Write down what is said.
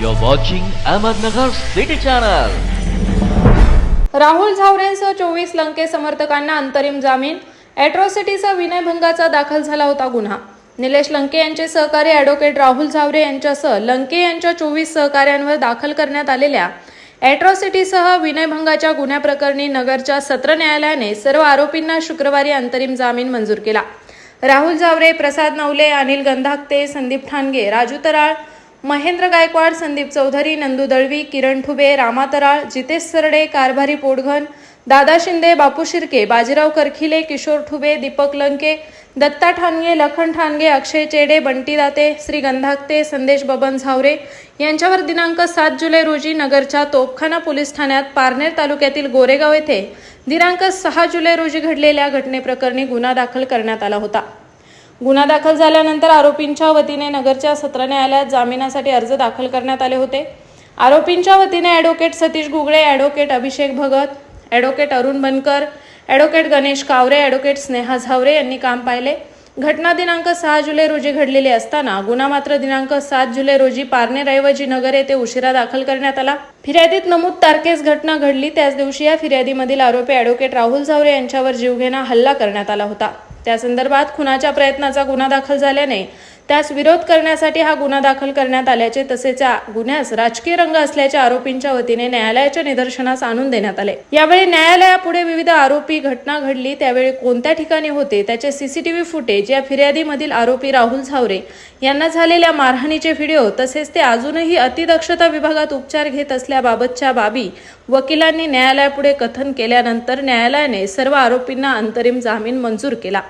You're watching Ahmednagar City Channel. Rahul झावरेंसह चोवीस लंके समर्थकांना अंतरिम जामीन. अॅट्रॉसिटीचा विनयभंगाचा दाखल झाला होता गुन्हा. निलेश लंके यांचे सहकारी ॲडव्होकेट राहुल झावरे यांच्यासह लंके यांच्या चोवीस सहकाऱ्यांवर दाखल करण्यात आलेल्या अॅट्रॉसिटीसह विनयभंगाच्या गुन्ह्याप्रकरणी नगरच्या सत्र न्यायालयाने सर्व आरोपींना शुक्रवारी अंतरिम जामीन मंजूर केला. राहुल झावरे प्रसाद नवले अनिल गंधाकते संदीप ठाणगे राजू तराळ महेंद्र गायकवाड संदीप चौधरी नंदू दळवी किरण ठुबे रामा तराळ जितेश सरडे कारभारी पोटघन दादा शिंदे बापू शिर्के बाजीराव करखिले किशोर ठुबे दीपक लंके दत्ता ठाणगे लखन ठाणगे अक्षय चेडे बंटी दाते श्री गंधाकते संदेश बबन झावरे यांच्यावर दिनांक सात जुलै रोजी नगरच्या तोपखाना पोलीस ठाण्यात पारनेर तालुक्यातील गोरेगाव येथे दिनांक सहा जुलै रोजी घडलेल्या घटनेप्रकरणी गुन्हा दाखल करण्यात आला होता. गुन्हा दाखल झाल्यानंतर आरोपींच्या वतीने नगरच्या सत्र न्यायालयात जामिनासाठी अर्ज दाखल करण्यात आले होते. आरोपींच्या वतीने advocate Satish Gugale advocate Abhishek Bhagat advocate Arun Bankar advocate Ganesh Kaware advocate Sneha Zaware यांनी काम पाहिले. घटना दिनांक सहा जुलै रोजी घडलेली असताना गुन्हा मात्र दिनांक सात जुलै रोजी पारनेरऐवजी नगर येथे उशिरा दाखल करण्यात आला. फिर्यादीत नमूद तारखेस घटना घडली. त्याच दिवशी या फिर्यादीमधील आरोपी ॲडव्होकेट राहुल झावरे यांच्यावर जीवघेणा हल्ला करण्यात आला होता. त्या संदर्भात खुनाच्या प्रयत्नाचा गुन्हा दाखल झाल्याने त्यास विरोध करण्यासाठी हा गुन्हा दाखल करण्यात आल्याचे तसेच या गुन्ह्यास राजकीय रंग असल्याच्या आरोपींच्या वतीने न्यायालयाच्या निदर्शनास आणून देण्यात आले. यावेळी न्यायालयापुढे विविध आरोपी घटना घडली त्यावेळी कोणत्या ठिकाणी होते त्याचे सीसीटीव्ही फुटेज या फिर्यादीमधील आरोपी राहुल झावरे यांना झालेल्या मारहाणीचे व्हिडिओ तसेच ते अजूनही अतिदक्षता विभागात उपचार घेत असल्याबाबतच्या बाबी वकिलांनी न्यायालयापुढे कथन केल्यानंतर न्यायालयाने सर्व आरोपींना अंतरिम जामीन मंजूर केला.